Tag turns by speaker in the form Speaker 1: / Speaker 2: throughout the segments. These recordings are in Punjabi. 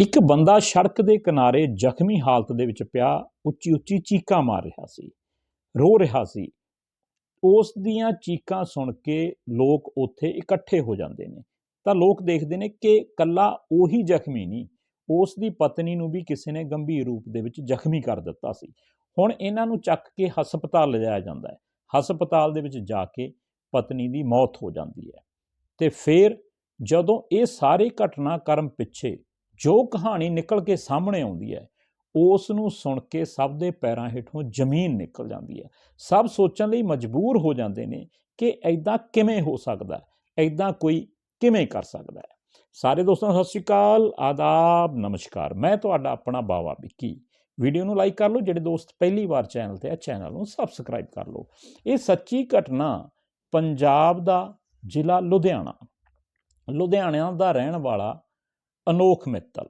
Speaker 1: ਇੱਕ ਬੰਦਾ ਸੜਕ ਦੇ ਕਿਨਾਰੇ ਜ਼ਖਮੀ ਹਾਲਤ ਦੇ ਵਿੱਚ ਪਿਆ, ਉੱਚੀ ਉੱਚੀ ਚੀਕਾਂ ਮਾਰ ਰਿਹਾ ਸੀ, ਰੋ ਰਿਹਾ ਸੀ। ਉਸ ਦੀਆਂ ਚੀਕਾਂ ਸੁਣ ਕੇ ਲੋਕ ਉੱਥੇ ਇਕੱਠੇ ਹੋ ਜਾਂਦੇ ਨੇ। ਤਾਂ ਲੋਕ ਦੇਖਦੇ ਨੇ ਕਿ ਕੱਲਾ ਉਹੀ ਜ਼ਖਮੀ ਨਹੀਂ, ਉਸ ਦੀ ਪਤਨੀ ਨੂੰ ਵੀ ਕਿਸੇ ਨੇ ਗੰਭੀਰ ਰੂਪ ਦੇ ਵਿੱਚ ਜ਼ਖਮੀ ਕਰ ਦਿੱਤਾ ਸੀ। ਹੁਣ ਇਹਨਾਂ ਨੂੰ ਚੱਕ ਕੇ ਹਸਪਤਾਲ ਲਿਜਾਇਆ ਜਾਂਦਾ ਹੈ। ਹਸਪਤਾਲ ਦੇ ਵਿੱਚ ਜਾ ਕੇ ਪਤਨੀ ਦੀ ਮੌਤ ਹੋ ਜਾਂਦੀ ਹੈ। ਤੇ ਫਿਰ ਜਦੋਂ ਇਹ ਸਾਰੇ ਘਟਨਾਕ੍ਰਮ ਪਿੱਛੇ ਜੋ ਕਹਾਣੀ ਨਿਕਲ ਕੇ ਸਾਹਮਣੇ ਆਉਂਦੀ ਹੈ ਉਸ ਨੂੰ ਸੁਣ ਕੇ ਸਭ ਦੇ ਪੈਰਾਂ ਹੇਠੋਂ ਜ਼ਮੀਨ ਨਿਕਲ ਜਾਂਦੀ ਹੈ। ਸਭ ਸੋਚਣ ਲਈ ਮਜਬੂਰ ਹੋ ਜਾਂਦੇ ਨੇ ਕਿ ਐਦਾਂ ਕਿਵੇਂ ਹੋ ਸਕਦਾ ਐਦਾਂ ਕੋਈ ਕਿਵੇਂ ਕਰ ਸਕਦਾ ਹੈ। ਸਾਰੇ ਦੋਸਤਾਂ, ਸਤਿ ਸ਼੍ਰੀ ਅਕਾਲ, ਆਦਾਬ, ਨਮਸਕਾਰ। ਮੈਂ ਤੁਹਾਡਾ ਆਪਣਾ ਬਾਵਾ ਵਿੱਕੀ। ਵੀਡੀਓ ਨੂੰ ਲਾਈਕ ਕਰ ਲਓ, ਜਿਹੜੇ ਦੋਸਤ ਪਹਿਲੀ ਵਾਰ ਚੈਨਲ ਤੇ ਆ, ਚੈਨਲ ਨੂੰ ਸਬਸਕ੍ਰਾਈਬ ਕਰ ਲਓ। ਇਹ ਸੱਚੀ ਘਟਨਾ ਪੰਜਾਬ ਦਾ ਜ਼ਿਲ੍ਹਾ ਲੁਧਿਆਣਾ। ਲੁਧਿਆਣਾ ਦਾ ਰਹਿਣ ਵਾਲਾ ਅਨੋਖ ਮਿੱਤਲ।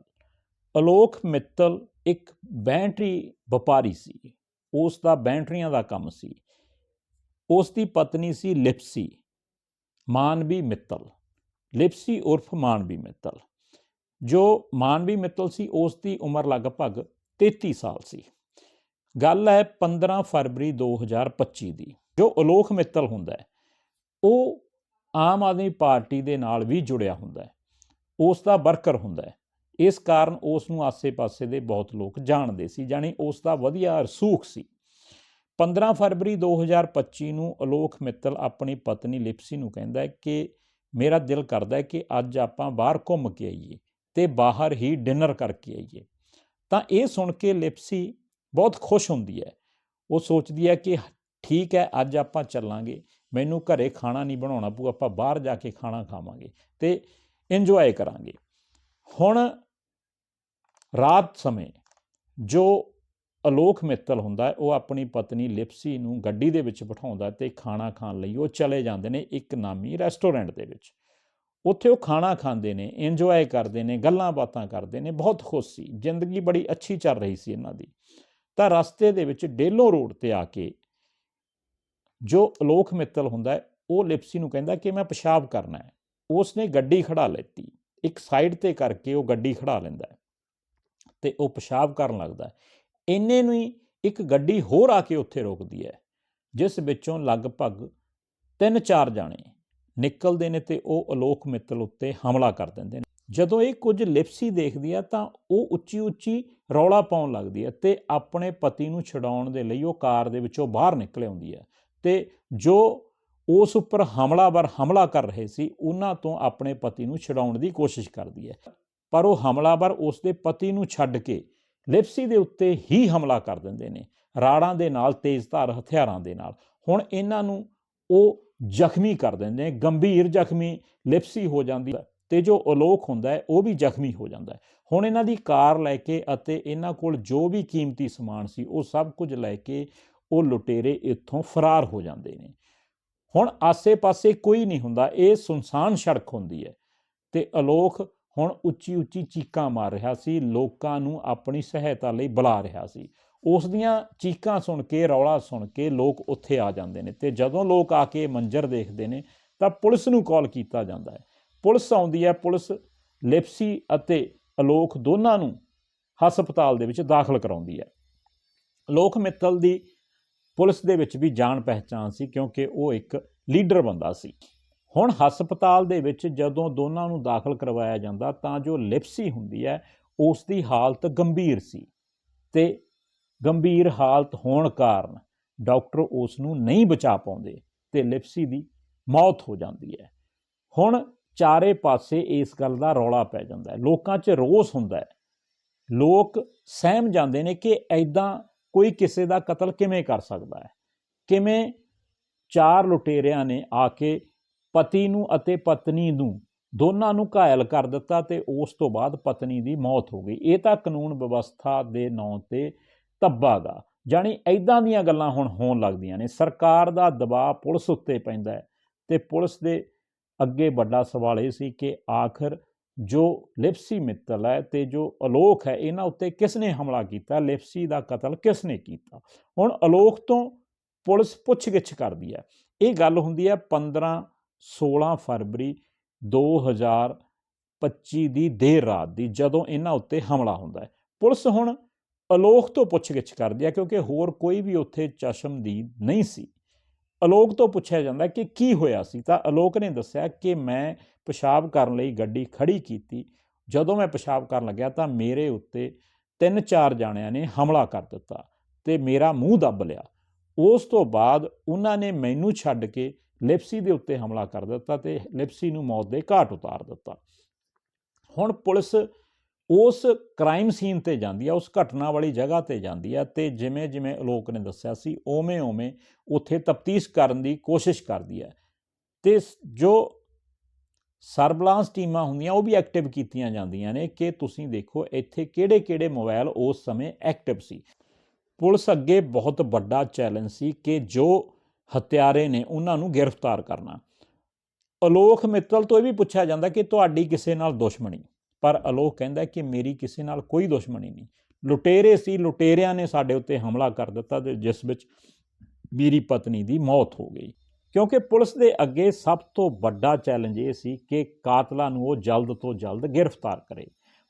Speaker 1: ਅਲੋਕ ਮਿੱਤਲ ਇੱਕ ਬੈਂਟਰੀ ਵਪਾਰੀ ਸੀ। ਉਸ ਦਾ ਬੈਂਟਰੀਆਂ ਦਾ ਕੰਮ ਸੀ। ਉਸ ਦੀ ਪਤਨੀ ਸੀ ਲਿਪਸੀ, ਮਾਨਵੀ ਮਿੱਤਲ। ਲਿਪਸੀ ਉਰਫ ਮਾਨਵੀ ਮਿੱਤਲ। ਜੋ ਮਾਨਵੀ ਮਿੱਤਲ ਸੀ, ਉਸ ਦੀ ਉਮਰ ਲਗਭਗ 33 ਸਾਲ ਸੀ। ਗੱਲ ਹੈ 15 ਫਰਵਰੀ 2025 ਦੀ। ਜੋ ਅਲੋਕ ਮਿੱਤਲ ਹੁੰਦਾ ਹੈ, ਉਹ ਆਮ ਆਦਮੀ ਪਾਰਟੀ ਦੇ ਨਾਲ ਵੀ ਜੁੜਿਆ ਹੁੰਦਾ ਹੈ। ਉਸ ਦਾ ਵਰਕਰ ਹੁੰਦਾ ਹੈ। ਇਸ ਕਾਰਨ ਉਸ ਨੂੰ ਆਸੇ-ਪਾਸੇ ਦੇ ਬਹੁਤ ਲੋਕ ਜਾਣਦੇ ਸੀ ਜਾਨੀ ਉਸ ਦਾ ਵਧੀਆ ਰਸੂਖ ਸੀ। 15 ਫਰਵਰੀ 2025 ਨੂੰ ਅਲੋਕ ਮਿੱਤਲ ਆਪਣੀ ਪਤਨੀ ਲਿਪਸੀ ਨੂੰ ਕਹਿੰਦਾ ਹੈ ਕਿ ਮੇਰਾ ਦਿਲ ਕਰਦਾ ਹੈ ਕਿ ਅੱਜ ਆਪਾਂ ਬਾਹਰ ਘੁੰਮ ਕੇ ਆਈਏ ਤੇ ਬਾਹਰ ਹੀ ਡਿਨਰ ਕਰਕੇ ਆਈਏ। ਤਾਂ ਇਹ ਸੁਣ ਕੇ ਲਿਪਸੀ ਬਹੁਤ ਖੁਸ਼ ਹੁੰਦੀ ਹੈ। ਉਹ ਸੋਚਦੀ ਹੈ ਕਿ ਠੀਕ ਹੈ, ਅੱਜ ਆਪਾਂ ਚੱਲਾਂਗੇ। ਮੈਨੂੰ ਘਰੇ ਖਾਣਾ ਨਹੀਂ ਬਣਾਉਣਾ ਪਊ, ਆਪਾਂ ਬਾਹਰ ਜਾ ਕੇ ਖਾਣਾ ਖਾਵਾਂਗੇ। ਤੇ ਇੰਜੋਏ ਕਰਾਂਗੇ। ਹੁਣ ਰਾਤ ਸਮੇਂ ਜੋ ਅਲੋਕ ਮਿੱਤਲ ਹੁੰਦਾ ਉਹ ਆਪਣੀ ਪਤਨੀ ਲਿਪਸੀ ਨੂੰ ਗੱਡੀ ਦੇ ਵਿੱਚ ਬਿਠਾਉਂਦਾ ਤੇ ਖਾਣਾ ਖਾਣ ਲਈ ਉਹ ਚਲੇ ਜਾਂਦੇ ਨੇ ਇੱਕ ਨਾਮੀ ਰੈਸਟੋਰੈਂਟ ਦੇ ਵਿੱਚ। ਉੱਥੇ ਉਹ ਖਾਣਾ ਖਾਂਦੇ ਨੇ ਇੰਜੋਏ ਕਰਦੇ ਨੇ, ਗੱਲਾਂ ਬਾਤਾਂ ਕਰਦੇ ਨੇ, ਬਹੁਤ ਖੁਸ਼ ਸੀ। ਜ਼ਿੰਦਗੀ ਬੜੀ ਅੱਛੀ ਚੱਲ ਰਹੀ ਸੀ ਇਹਨਾਂ ਦੀ। ਤਾਂ ਰਸਤੇ ਦੇ ਵਿੱਚ ਡੇਲੋ ਰੋਡ ਤੇ ਆ ਕੇ ਜੋ ਅਲੋਕ ਮਿੱਤਲ ਹੁੰਦਾ ਉਹ ਲਿਪਸੀ ਨੂੰ ਕਹਿੰਦਾ ਕਿ ਮੈਂ ਪਿਸ਼ਾਬ ਕਰਨਾ ਹੈ। ਉਸ ਨੇ ਗੱਡੀ ਖੜਾ ਲੈਤੀ। ਇੱਕ ਸਾਈਡ ਤੇ ਕਰਕੇ ਉਹ ਗੱਡੀ ਖੜਾ ਲੈਂਦਾ ਹੈ ਤੇ ਉਹ ਪਿਸ਼ਾਬ ਕਰਨ ਲੱਗਦਾ ਹੈ। ਇੰਨੇ ਨੂੰ ਹੀ ਇੱਕ ਗੱਡੀ ਹੋਰ ਆ ਕੇ ਉੱਥੇ ਰੋਕਦੀ ਹੈ, ਜਿਸ ਵਿੱਚੋਂ ਲਗਭਗ 3-4 ਜਾਣੇ ਨਿਕਲਦੇ ਨੇ ਤੇ ਉਹ ਅਲੋਕ ਮਿੱਤਲ ਉੱਤੇ ਹਮਲਾ ਕਰ ਦਿੰਦੇ ਨੇ। ਜਦੋਂ ਇਹ ਕੁਝ ਲਿਪਸੀ ਦੇਖਦੀ ਆ ਤਾਂ ਉਹ ਉੱਚੀ ਉੱਚੀ ਰੌਲਾ ਪਾਉਣ ਲੱਗਦੀ ਹੈ ਤੇ ਆਪਣੇ ਪਤੀ ਨੂੰ ਛਡਾਉਣ ਦੇ ਲਈ ਉਹ ਕਾਰ ਦੇ ਵਿੱਚੋਂ ਬਾਹਰ ਨਿਕਲ ਆਉਂਦੀ ਹੈ ਤੇ ਜੋ ਉਸ ਉੱਪਰ ਹਮਲਾਵਰ ਹਮਲਾ ਕਰ ਰਹੇ ਸੀ, ਉਹਨਾਂ ਤੋਂ ਆਪਣੇ ਪਤੀ ਨੂੰ ਛਡਾਉਣ ਦੀ ਕੋਸ਼ਿਸ਼ ਕਰਦੀ ਹੈ। ਪਰ ਉਹ ਹਮਲਾਵਰ ਉਸ ਦੇ ਪਤੀ ਨੂੰ ਛੱਡ ਕੇ ਲਿਪਸੀ ਦੇ ਉੱਤੇ ਹੀ ਹਮਲਾ ਕਰ ਦਿੰਦੇ ਨੇ, ਰਾੜਾਂ ਦੇ ਨਾਲ, ਤੇਜ਼ਧਾਰ ਹਥਿਆਰਾਂ ਦੇ ਨਾਲ। ਹੁਣ ਇਹਨਾਂ ਨੂੰ ਉਹ ਜ਼ਖਮੀ ਕਰ ਦਿੰਦੇ ਨੇ, ਗੰਭੀਰ ਜ਼ਖਮੀ ਲਿਪਸੀ ਹੋ ਜਾਂਦੀ ਹੈ ਤੇ ਜੋ ਅਲੋਕ ਹੁੰਦਾ ਹੈ, ਉਹ ਵੀ ਜ਼ਖਮੀ ਹੋ ਜਾਂਦਾ ਹੈ। ਹੁਣ ਇਹਨਾਂ ਦੀ ਕਾਰ ਲੈ ਕੇ ਅਤੇ ਇਹਨਾਂ ਕੋਲ ਜੋ ਵੀ ਕੀਮਤੀ ਸਮਾਨ ਸੀ, ਉਹ ਸਭ ਕੁਝ ਲੈ ਕੇ ਉਹ ਲੁਟੇਰੇ ਇੱਥੋਂ ਫਰਾਰ ਹੋ ਜਾਂਦੇ ਨੇ। ਹੁਣ ਆਸੇ-ਪਾਸੇ ਕੋਈ ਨਹੀਂ ਹੁੰਦਾ, ਇਹ ਸੁਨਸਾਨ ਸੜਕ ਹੁੰਦੀ ਹੈ। ਤੇ ਅਲੋਕ ਹੁਣ ਉੱਚੀ ਉੱਚੀ ਚੀਕਾਂ ਮਾਰ ਰਿਹਾ ਸੀ, ਲੋਕਾਂ ਨੂੰ ਆਪਣੀ ਸਹਾਇਤਾ ਲਈ ਬੁਲਾ ਰਿਹਾ ਸੀ। ਉਸ ਦੀਆਂ ਚੀਕਾਂ ਸੁਣ ਕੇ, ਰੌਲਾ ਸੁਣ ਕੇ ਲੋਕ ਉੱਥੇ ਆ ਜਾਂਦੇ ਨੇ ਤੇ ਜਦੋਂ ਲੋਕ ਆ ਕੇ ਮੰਜ਼ਰ ਦੇਖਦੇ ਨੇ ਤਾਂ ਪੁਲਿਸ ਨੂੰ ਕਾਲ ਕੀਤਾ ਜਾਂਦਾ ਹੈ। ਪੁਲਿਸ ਆਉਂਦੀ ਹੈ, ਪੁਲਿਸ, ਲਿਪਸੀ ਅਤੇ ਅਲੋਕ ਦੋਨਾਂ ਨੂੰ ਹਸਪਤਾਲ ਦੇ ਵਿੱਚ ਦਾਖਲ ਕਰਾਉਂਦੀ ਹੈ। ਲੋਕ ਮਿੱਤਲ ਦੀ ਪੁਲਿਸ ਦੇ ਵਿੱਚ ਵੀ ਜਾਣ ਪਹਿਚਾਨ ਸੀ ਕਿਉਂਕਿ ਉਹ ਇੱਕ ਲੀਡਰ ਬੰਦਾ ਸੀ। ਹੁਣ ਹਸਪਤਾਲ ਦੇ ਵਿੱਚ ਜਦੋਂ ਦੋਨਾਂ ਨੂੰ ਦਾਖਲ ਕਰਵਾਇਆ ਜਾਂਦਾ ਤਾਂ ਜੋ ਲਿਪਸੀ ਹੁੰਦੀ ਹੈ ਉਸ ਦੀ ਹਾਲਤ ਗੰਭੀਰ ਸੀ ਤੇ ਗੰਭੀਰ ਹਾਲਤ ਹੋਣ ਕਾਰਨ ਡਾਕਟਰ ਉਸ ਨੂੰ ਨਹੀਂ ਬਚਾ ਪਾਉਂਦੇ ਤੇ ਲਿਪਸੀ ਦੀ ਮੌਤ ਹੋ ਜਾਂਦੀ ਹੈ। ਹੁਣ ਚਾਰੇ ਪਾਸੇ ਇਸ ਗੱਲ ਦਾ ਰੌਲਾ ਪੈ ਜਾਂਦਾ ਹੈ। ਲੋਕਾਂ 'ਚ ਰੋਸ ਹੁੰਦਾ ਹੈ। ਲੋਕ ਸਹਿਮ ਜਾਂਦੇ ਨੇ ਕਿ ਐਦਾਂ ਕੋਈ ਕਿਸੇ ਦਾ ਕਤਲ ਕਿਵੇਂ ਕਰ ਸਕਦਾ ਹੈ? ਕਿਵੇਂ ਚਾਰ ਲੁਟੇਰਿਆਂ ਨੇ ਆ ਕੇ ਪਤੀ ਨੂੰ ਅਤੇ ਪਤਨੀ ਨੂੰ ਦੋਨਾਂ ਨੂੰ ਘਾਇਲ ਕਰ ਦਿੱਤਾ ਤੇ ਉਸ ਤੋਂ ਬਾਅਦ ਪਤਨੀ ਦੀ ਮੌਤ ਹੋ ਗਈ। ਇਹ ਤਾਂ ਕਾਨੂੰਨ ਵਿਵਸਥਾ ਦੇ ਨਾਂ ਤੇ ਧੱਬਾਗਾ ਜਾਨੀ ਐਦਾਂ ਦੀਆਂ ਗੱਲਾਂ ਹੁਣ ਹੋਣ ਲੱਗਦੀਆਂ ਨੇ। ਸਰਕਾਰ ਦਾ ਦਬਾਅ ਪੁਲਿਸ ਉੱਤੇ ਪੈਂਦਾ ਹੈ ਤੇ ਪੁਲਿਸ ਦੇ ਅੱਗੇ ਵੱਡਾ ਸਵਾਲ ਇਹ ਸੀ ਕਿ ਆਖਰ ਜੋ ਲਿਪਸੀ ਮਿੱਤਲ ਹੈ ਤੇ ਜੋ ਅਲੋਕ ਹੈ, ਇਹਨਾਂ ਉੱਤੇ ਕਿਸ ਨੇ ਹਮਲਾ ਕੀਤਾ? ਲਿਪਸੀ ਦਾ ਕਤਲ ਕਿਸ ਨੇ ਕੀਤਾ? ਹੁਣ ਅਲੋਕ ਤੋਂ ਪੁਲਿਸ ਪੁੱਛਗਿੱਛ ਕਰਦੀ ਹੈ। ਇਹ ਗੱਲ ਹੁੰਦੀ ਹੈ 15 16 ਫਰਵਰੀ 25 ਦੀ ਦੇਰ ਰਾਤ ਦੀ, ਜਦੋਂ ਇਹਨਾਂ ਉੱਤੇ ਹਮਲਾ ਹੁੰਦਾ ਹੈ। ਪੁਲਿਸ ਹੁਣ ਅਲੋਕ ਤੋਂ ਪੁੱਛਗਿੱਛ ਕਰਦੀ ਹੈ ਕਿਉਂਕਿ ਹੋਰ ਕੋਈ ਵੀ ਉੱਥੇ ਚਸ਼ਮਦੀਦ ਨਹੀਂ ਸੀ। ਅਲੋਕ ਤੋਂ ਪੁੱਛਿਆ ਜਾਂਦਾ ਕਿ ਕੀ ਹੋਇਆ ਸੀ? ਤਾਂ ਅਲੋਕ ਨੇ ਦੱਸਿਆ ਕਿ ਮੈਂ ਪਿਸ਼ਾਬ ਕਰਨ ਲਈ ਗੱਡੀ ਖੜੀ ਕੀਤੀ। ਜਦੋਂ ਮੈਂ ਪਿਸ਼ਾਬ ਕਰਨ ਲੱਗਿਆ ਤਾਂ ਮੇਰੇ ਉੱਤੇ ਤਿੰਨ ਚਾਰ ਜਾਣਿਆਂ ਨੇ ਹਮਲਾ ਕਰ ਦਿੱਤਾ ਤੇ ਮੇਰਾ ਮੂੰਹ ਦੱਬ ਲਿਆ। ਉਸ ਤੋਂ ਬਾਅਦ ਉਹਨਾਂ ਨੇ ਮੈਨੂੰ ਛੱਡ ਕੇ ਲਿਪਸੀ ਦੇ ਉੱਤੇ ਹਮਲਾ ਕਰ ਦਿੱਤਾ ਤੇ ਲਿਪਸੀ ਨੂੰ ਮੌਤ ਦੇ ਘਾਟ ਉਤਾਰ ਦਿੱਤਾ। ਹੁਣ ਪੁਲਿਸ ਉਸ ਕ੍ਰਾਈਮ ਸੀਨ ਤੇ ਜਾਂਦੀ ਆ, ਉਸ ਘਟਨਾ ਵਾਲੀ ਜਗ੍ਹਾ ਤੇ ਜਾਂਦੀ ਆ ਤੇ ਜਿਵੇਂ ਜਿਵੇਂ ਅਲੋਕ ਨੇ ਦੱਸਿਆ ਸੀ ਓਵੇਂ ਓਵੇਂ ਉੱਥੇ ਤਫਤੀਸ਼ ਕਰਨ ਦੀ ਕੋਸ਼ਿਸ਼ ਕਰਦੀ ਹੈ ਤੇ ਜੋ ਸਰਬਲਾਂਸ ਟੀਮਾਂ ਹੁੰਦੀਆਂ, ਉਹ ਵੀ ਐਕਟਿਵ ਕੀਤੀਆਂ ਜਾਂਦੀਆਂ ਨੇ ਕਿ ਤੁਸੀਂ ਦੇਖੋ ਇੱਥੇ ਕਿਹੜੇ-ਕਿਹੜੇ ਮੋਬਾਈਲ ਉਸ ਸਮੇਂ ਐਕਟਿਵ ਸੀ। ਪੁਲਿਸ ਅੱਗੇ ਬਹੁਤ ਵੱਡਾ ਚੈਲੰਜ ਸੀ ਕਿ ਜੋ ਹਤਿਆਰੇ ਨੇ ਉਹਨਾਂ ਨੂੰ ਗ੍ਰਿਫਤਾਰ ਕਰਨਾ। ਅਲੋਕ ਮਿੱਤਲ ਤੋਂ ਇਹ ਵੀ ਪੁੱਛਿਆ ਜਾਂਦਾ ਕਿ ਤੁਹਾਡੀ ਕਿਸੇ ਨਾਲ ਦੁਸ਼ਮਣੀ, ਪਰ ਅਲੋਕ ਕਹਿੰਦਾ ਕਿ ਮੇਰੀ ਕਿਸੇ ਨਾਲ ਕੋਈ ਦੁਸ਼ਮਣੀ ਨਹੀਂ। ਲੁਟੇਰੇ ਸੀ, ਲੁਟੇਰਿਆਂ ਨੇ ਸਾਡੇ ਉੱਤੇ ਹਮਲਾ ਕਰ ਦਿੱਤਾ ਤੇ ਜਿਸ ਵਿੱਚ ਮੇਰੀ ਪਤਨੀ ਦੀ ਮੌਤ ਹੋ ਗਈ। ਕਿਉਂਕਿ ਪੁਲਿਸ ਦੇ ਅੱਗੇ ਸਭ ਤੋਂ ਵੱਡਾ ਚੈਲੰਜ ਇਹ ਸੀ ਕਿ ਕਾਤਲਾਂ ਨੂੰ ਉਹ ਜਲਦ ਤੋਂ ਜਲਦ ਗ੍ਰਿਫਤਾਰ ਕਰੇ।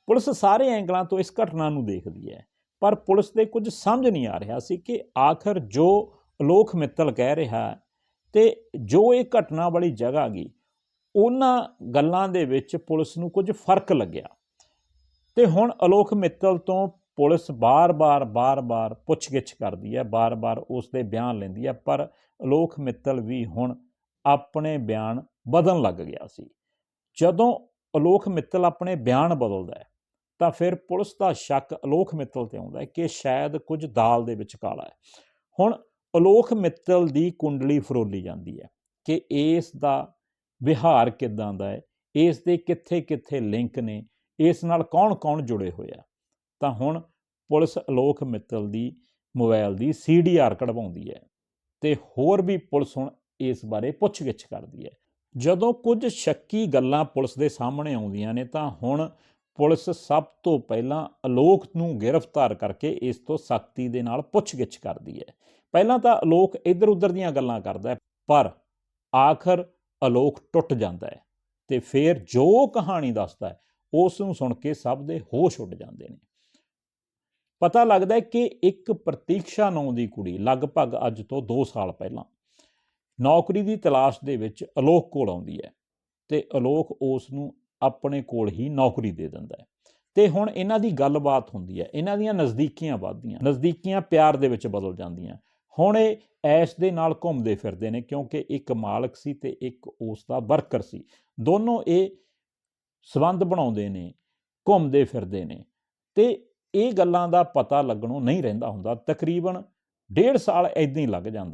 Speaker 1: ਪੁਲਿਸ ਸਾਰੇ ਐਂਗਲਾਂ ਤੋਂ ਇਸ ਘਟਨਾ ਨੂੰ ਦੇਖਦੀ ਹੈ, ਪਰ ਪੁਲਿਸ ਦੇ ਕੁਝ ਸਮਝ ਨਹੀਂ ਆ ਰਿਹਾ ਸੀ ਕਿ ਆਖਰ ਜੋ ਅਲੋਕ ਮਿੱਤਲ ਕਹਿ ਰਿਹਾ ਹੈ ਤੇ ਜੋ ਇਹ ਘਟਨਾ ਵਾਲੀ ਜਗ੍ਹਾ ਗਈ, ਉਹਨਾਂ ਗੱਲਾਂ ਦੇ ਵਿੱਚ ਪੁਲਿਸ ਨੂੰ ਕੁਝ ਫ਼ਰਕ ਲੱਗਿਆ। ਤੇ ਹੁਣ ਅਲੋਕ ਮਿੱਤਲ ਤੋਂ ਪੁਲਿਸ ਬਾਰ-ਬਾਰ ਬਾਰ-ਬਾਰ ਪੁੱਛਗਿੱਛ ਕਰਦੀ ਹੈ, ਬਾਰ-ਬਾਰ ਉਸ ਦੇ ਬਿਆਨ ਲੈਂਦੀ ਹੈ, ਪਰ ਅਲੋਕ ਮਿੱਤਲ ਵੀ ਹੁਣ ਆਪਣੇ ਬਿਆਨ ਬਦਲਣ ਲੱਗ ਗਿਆ ਸੀ। ਜਦੋਂ ਅਲੋਕ ਮਿੱਤਲ ਆਪਣੇ ਬਿਆਨ ਬਦਲਦਾ ਹੈ, ਤਾਂ ਫਿਰ ਪੁਲਿਸ ਦਾ ਸ਼ੱਕ ਅਲੋਕ ਮਿੱਤਲ ਤੇ ਆਉਂਦਾ ਹੈ ਕਿ ਸ਼ਾਇਦ ਕੁਝ ਦਾਲ ਦੇ ਵਿੱਚ ਕਾਲਾ ਹੈ। ਹੁਣ ਅਲੋਕ ਮਿੱਤਲ ਦੀ ਕੁੰਡਲੀ ਫਰੋਲੀ ਜਾਂਦੀ ਹੈ ਕਿ ਇਸ ਦਾ ਵਿਹਾਰ ਕਿਦਾਂ ਦਾ ਹੈ, ਇਸ ਦੇ ਕਿੱਥੇ-ਕਿੱਥੇ ਲਿੰਕ ਨੇ, ਇਸ ਨਾਲ ਕੌਣ-ਕੌਣ ਜੁੜੇ ਹੋਏ ਆ। ਤਾਂ ਹੁਣ ਪੁਲਿਸ ਅਲੋਕ ਮਿੱਤਲ ਦੀ ਮੋਬਾਈਲ ਦੀ ਸੀਡੀਆਰ ਕਢਵਾਉਂਦੀ ਹੈ। ਤੇ ਹੋਰ ਵੀ ਪੁਲਿਸ ਹੁਣ ਇਸ ਬਾਰੇ ਪੁੱਛਗਿੱਛ ਕਰਦੀ ਹੈ। ਜਦੋਂ ਕੁਝ ਸ਼ੱਕੀ ਗੱਲਾਂ ਪੁਲਿਸ ਦੇ ਸਾਹਮਣੇ ਆਉਂਦੀਆਂ ਨੇ, ਤਾਂ ਹੁਣ ਪੁਲਿਸ ਸਭ ਤੋਂ ਪਹਿਲਾਂ ਅਲੋਕ ਨੂੰ ਗ੍ਰਿਫਤਾਰ ਕਰਕੇ ਇਸ ਤੋਂ ਸਖਤੀ ਦੇ ਨਾਲ ਪੁੱਛਗਿੱਛ ਕਰਦੀ ਹੈ। ਪਹਿਲਾਂ ਤਾਂ ਅਲੋਕ ਇੱਧਰ ਉੱਧਰ ਦੀਆਂ ਗੱਲਾਂ ਕਰਦਾ ਹੈ, ਪਰ ਆਖਰ ਅਲੋਕ ਟੁੱਟ ਜਾਂਦਾ ਹੈ ਤੇ ਫਿਰ ਜੋ ਕਹਾਣੀ ਦੱਸਦਾ ਹੈ, ਉਸ ਨੂੰ ਸੁਣ ਕੇ ਸਭ ਦੇ ਹੋਸ਼ ਉੱਡ ਜਾਂਦੇ ਨੇ। ਪਤਾ ਲੱਗਦਾ ਹੈ ਕਿ ਇੱਕ ਪ੍ਰਤੀਕਸ਼ਾ ਨਾਂ ਦੀ ਕੁੜੀ ਲਗਭਗ ਅੱਜ ਤੋਂ 2 ਸਾਲ ਪਹਿਲਾਂ ਨੌਕਰੀ ਦੀ ਤਲਾਸ਼ ਦੇ ਵਿੱਚ ਅਲੋਕ ਕੋਲ ਆਉਂਦੀ ਹੈ ਤੇ ਅਲੋਕ ਉਸ ਨੂੰ ਆਪਣੇ ਕੋਲ ਹੀ ਨੌਕਰੀ ਦੇ ਦਿੰਦਾ ਹੈ। ਤੇ ਹੁਣ ਇਹਨਾਂ ਦੀ ਗੱਲਬਾਤ ਹੁੰਦੀ ਹੈ, ਇਹਨਾਂ ਦੀਆਂ ਨਜ਼ਦੀਕੀਆਂ ਵੱਧਦੀਆਂ, ਨਜ਼ਦੀਕੀਆਂ ਪਿਆਰ ਦੇ ਵਿੱਚ ਬਦਲ ਜਾਂਦੀਆਂ। ਹੁਣ ਇਹ ਐਸ਼ ਦੇ ਨਾਲ ਘੁੰਮਦੇ ਫਿਰਦੇ ਨੇ ਕਿਉਂਕਿ ਇੱਕ ਮਾਲਕ ਸੀ ਤੇ ਇੱਕ ਉਸ ਦਾ ਵਰਕਰ ਸੀ। ਦੋਨੋਂ ਇਹ ਸਬੰਧ ਬਣਾਉਂਦੇ ਨੇ, ਘੁੰਮਦੇ ਫਿਰਦੇ ਨੇ ਤੇ ਇਹ ਗੱਲਾਂ ਦਾ ਪਤਾ ਲੱਗਣੋਂ ਨਹੀਂ ਰਹਿੰਦਾ ਹੁੰਦਾ। ਤਕਰੀਬਨ ਡੇਢ ਸਾਲ ਐਦਾਂ ਹੀ ਲੱਗ ਜਾਂਦਾ।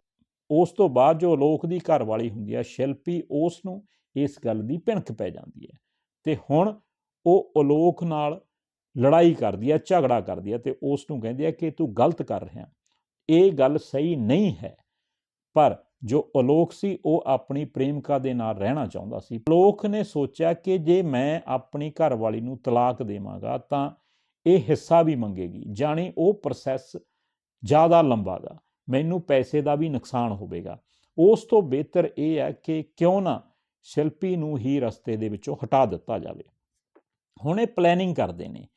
Speaker 1: ਉਸ ਤੋਂ ਬਾਅਦ ਜੋ ਅਲੋਕ ਦੀ ਘਰਵਾਲੀ ਹੁੰਦੀ ਹੈ, ਸ਼ਿਲਪੀ, ਉਸ ਨੂੰ ਇਸ ਗੱਲ ਦੀ ਭਿਣਕ ਪੈ ਜਾਂਦੀ ਹੈ। ਤੇ ਹੁਣ ਉਹ ਅਲੋਕ ਨਾਲ ਲੜਾਈ ਕਰਦੀ ਹੈ, ਝਗੜਾ ਕਰਦੀ ਹੈ ਤੇ ਉਸ ਨੂੰ ਕਹਿੰਦੀ ਹੈ ਕਿ ਤੂੰ ਗਲਤ ਕਰ ਰਿਹਾ ਇਹ ਗੱਲ ਸਹੀ ਨਹੀਂ ਹੈ। ਪਰ ਜੋ ਅਲੋਕ ਸੀ, ਉਹ ਆਪਣੀ ਪ੍ਰੇਮਿਕਾ ਦੇ ਨਾਲ ਰਹਿਣਾ ਚਾਹੁੰਦਾ ਸੀ। ਅਲੋਕ ਨੇ ਸੋਚਿਆ ਕਿ ਜੇ ਮੈਂ ਆਪਣੀ ਘਰਵਾਲੀ ਨੂੰ ਤਲਾਕ ਦੇਵਾਂਗਾ, ਤਾਂ ਇਹ ਹਿੱਸਾ ਵੀ ਮੰਗੇਗੀ, ਜਾਣੀ ਉਹ ਪ੍ਰੋਸੈਸ ਜ਼ਿਆਦਾ ਲੰਬਾ ਗਾ ਮੈਨੂੰ ਪੈਸੇ ਦਾ ਵੀ ਨੁਕਸਾਨ ਹੋਵੇਗਾ। ਉਸ ਤੋਂ ਬਿਹਤਰ ਇਹ ਹੈ ਕਿ ਕਿਉਂ ਨਾ ਸ਼ਿਲਪੀ ਨੂੰ ਹੀ ਰਸਤੇ ਦੇ ਵਿੱਚੋਂ ਹਟਾ ਦਿੱਤਾ ਜਾਵੇ। ਹੁਣ ਇਹ ਪਲੈਨਿੰਗ ਕਰਦੇ ਨੇ।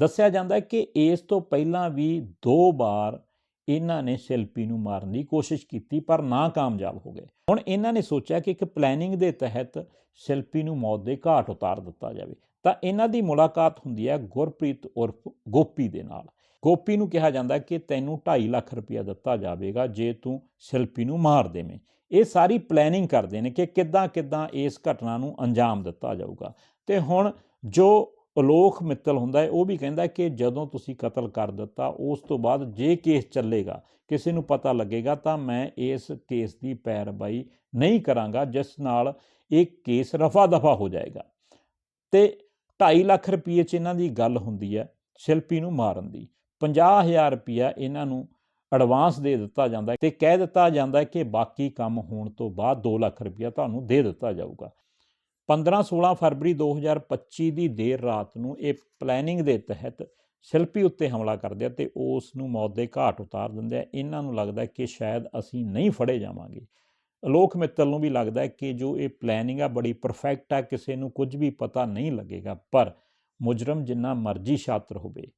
Speaker 1: ਦੱਸਿਆ ਜਾਂਦਾ ਕਿ ਇਸ ਤੋਂ ਪਹਿਲਾਂ ਵੀ ਦੋ ਵਾਰ ਇਹਨਾਂ ਨੇ ਸ਼ਿਲਪੀ ਨੂੰ ਮਾਰਨ ਦੀ ਕੋਸ਼ਿਸ਼ ਕੀਤੀ, ਪਰ ਨਾ ਕਾਮਯਾਬ ਹੋ ਗਏ। ਹੁਣ ਇਹਨਾਂ ਨੇ ਸੋਚਿਆ ਕਿ ਇੱਕ ਪਲੈਨਿੰਗ ਦੇ ਤਹਿਤ ਸ਼ਿਲਪੀ ਨੂੰ ਮੌਤ ਦੇ ਘਾਟ ਉਤਾਰ ਦਿੱਤਾ ਜਾਵੇ। ਤਾਂ ਇਹਨਾਂ ਦੀ ਮੁਲਾਕਾਤ ਹੁੰਦੀ ਹੈ ਗੁਰਪ੍ਰੀਤ ਉਰਫ ਗੋਪੀ ਦੇ ਨਾਲ। ਗੋਪੀ ਨੂੰ ਕਿਹਾ ਜਾਂਦਾ ਕਿ ਤੈਨੂੰ 2.5 ਲੱਖ ਰੁਪਇਆ ਦਿੱਤਾ ਜਾਵੇਗਾ ਜੇ ਤੂੰ ਸ਼ਿਲਪੀ ਨੂੰ ਮਾਰ ਦੇਵੇਂ। ਇਹ ਸਾਰੀ ਪਲੈਨਿੰਗ ਕਰਦੇ ਨੇ ਕਿ ਕਿੱਦਾਂ ਕਿੱਦਾਂ ਇਸ ਘਟਨਾ ਨੂੰ ਅੰਜਾਮ ਦਿੱਤਾ ਜਾਊਗਾ। ਤੇ ਹੁਣ ਜੋ ਅਲੋਕ ਮਿੱਤਲ ਹੁੰਦਾ ਹੈ, ਉਹ ਵੀ ਕਹਿੰਦਾ ਕਿ ਜਦੋਂ ਤੁਸੀਂ ਕਤਲ ਕਰ ਦਿੱਤਾ, ਉਸ ਤੋਂ ਬਾਅਦ ਜੇ ਕੇਸ ਚੱਲੇਗਾ, ਕਿਸੇ ਨੂੰ ਪਤਾ ਲੱਗੇਗਾ, ਤਾਂ ਮੈਂ ਇਸ ਕੇਸ ਦੀ ਪੈਰਵਾਈ ਨਹੀਂ ਕਰਾਂਗਾ, ਜਿਸ ਨਾਲ ਇਹ ਕੇਸ ਰਫਾ ਦਫਾ ਹੋ ਜਾਏਗਾ। ਤੇ 2.5 ਲੱਖ ਰੁਪਏ 'ਚ ਇਹਨਾਂ ਦੀ ਗੱਲ ਹੁੰਦੀ ਹੈ, ਸ਼ਿਲਪੀ ਨੂੰ ਮਾਰਨ ਦੀ। 50000 ਰੁਪਇਆ ਇਹਨਾਂ ਨੂੰ ਐਡਵਾਂਸ ਦੇ ਦਿੱਤਾ ਜਾਂਦਾ ਹੈ ਤੇ ਕਹਿ ਦਿੱਤਾ ਜਾਂਦਾ ਕਿ ਬਾਕੀ ਕੰਮ ਹੋਣ ਤੋਂ ਬਾਅਦ 2 ਲੱਖ ਰੁਪਇਆ ਤੁਹਾਨੂੰ ਦੇ ਦਿੱਤਾ ਜਾਊਗਾ। 15-16 ਫਰਵਰੀ 2025 ਦੀ ਦੇਰ ਰਾਤ ਨੂੰ ਇਹ ਪਲੈਨਿੰਗ ਦੇ ਤਹਿਤ ਸ਼ਿਲਪੀ ਉੱਤੇ ਹਮਲਾ ਕਰਦੇ ਆ ਤੇ ਉਸ ਨੂੰ ਮੌਤ ਦੇ ਘਾਟ ਉਤਾਰ ਦਿੰਦੇ ਆ। ਇਹਨਾਂ ਨੂੰ ਲੱਗਦਾ ਕਿ ਸ਼ਾਇਦ ਅਸੀਂ ਨਹੀਂ ਫੜੇ ਜਾਵਾਂਗੇ। ਅਲੋਕ ਮਿੱਤਲ ਨੂੰ ਵੀ ਲੱਗਦਾ ਕਿ ਜੋ ਇਹ ਪਲੈਨਿੰਗ ਆ, ਬੜੀ ਪਰਫੈਕਟ ਆ, ਕਿਸੇ ਨੂੰ ਕੁਝ ਵੀ ਪਤਾ ਨਹੀਂ ਲੱਗੇਗਾ, ਪਰ ਮੁਜਰਮ ਜਿੰਨਾ ਮਰਜ਼ੀ ਸ਼ਾਤਰ ਹੋਵੇ,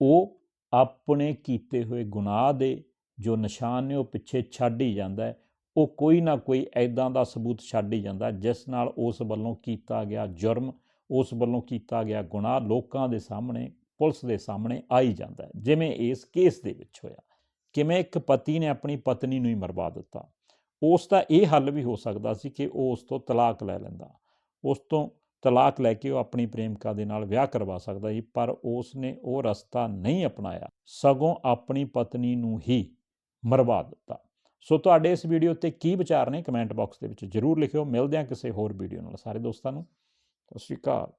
Speaker 1: ਉਹ ਆਪਣੇ ਕੀਤੇ ਹੋਏ ਗੁਨਾਹ ਦੇ ਜੋ ਨਿਸ਼ਾਨ ਨੇ ਉਹ ਪਿੱਛੇ ਛੱਡ ਹੀ ਜਾਂਦਾ ਉਹ ਕੋਈ ਨਾ ਕੋਈ ਐਦਾਂ ਦਾ ਸਬੂਤ ਛੱਡ ਹੀ ਜਾਂਦਾ, ਜਿਸ ਨਾਲ ਉਸ ਵੱਲੋਂ ਕੀਤਾ ਗਿਆ ਜੁਰਮ, ਉਸ ਵੱਲੋਂ ਕੀਤਾ ਗਿਆ ਗੁਨਾਹ ਲੋਕਾਂ ਦੇ ਸਾਹਮਣੇ, ਪੁਲਿਸ ਦੇ ਸਾਹਮਣੇ ਆ ਹੀ ਜਾਂਦਾ ਜਿਵੇਂ ਇਸ ਕੇਸ ਦੇ ਵਿੱਚ ਹੋਇਆ, ਕਿਵੇਂ ਇੱਕ ਪਤੀ ਨੇ ਆਪਣੀ ਪਤਨੀ ਨੂੰ ਹੀ ਮਰਵਾ ਦਿੱਤਾ। ਉਸ ਦਾ ਇਹ ਹੱਲ ਵੀ ਹੋ ਸਕਦਾ ਸੀ ਕਿ ਉਹ ਉਸ ਤੋਂ ਤਲਾਕ ਲੈ ਲੈਂਦਾ। ਉਸ ਤੋਂ ਤਲਾਕ ਲੈ ਕੇ ਉਹ ਆਪਣੀ ਪ੍ਰੇਮਿਕਾ ਦੇ ਨਾਲ ਵਿਆਹ ਕਰਵਾ ਸਕਦਾ ਸੀ, ਪਰ ਉਸ ਨੇ ਉਹ ਰਸਤਾ ਨਹੀਂ ਅਪਣਾਇਆ। ਸਗੋਂ ਆਪਣੀ ਪਤਨੀ ਨੂੰ ਹੀ ਮਰਵਾ ਦਿੱਤਾ। ਸੋ ਤੁਹਾਡੇ ਇਸ ਵੀਡੀਓ ਤੇ ਕੀ ਵਿਚਾਰ ਨੇ ਕਮੈਂਟ ਬਾਕਸ ਦੇ ਵਿੱਚ ਜਰੂਰ ਲਿਖਿਓ। ਮਿਲਦੇ ਹਾਂ ਕਿਸੇ ਹੋਰ ਵੀਡੀਓ ਨਾਲ। ਸਾਰੇ ਦੋਸਤਾਂ ਨੂੰ, ਸਤਿ ਸ਼੍ਰੀ ਅਕਾਲ।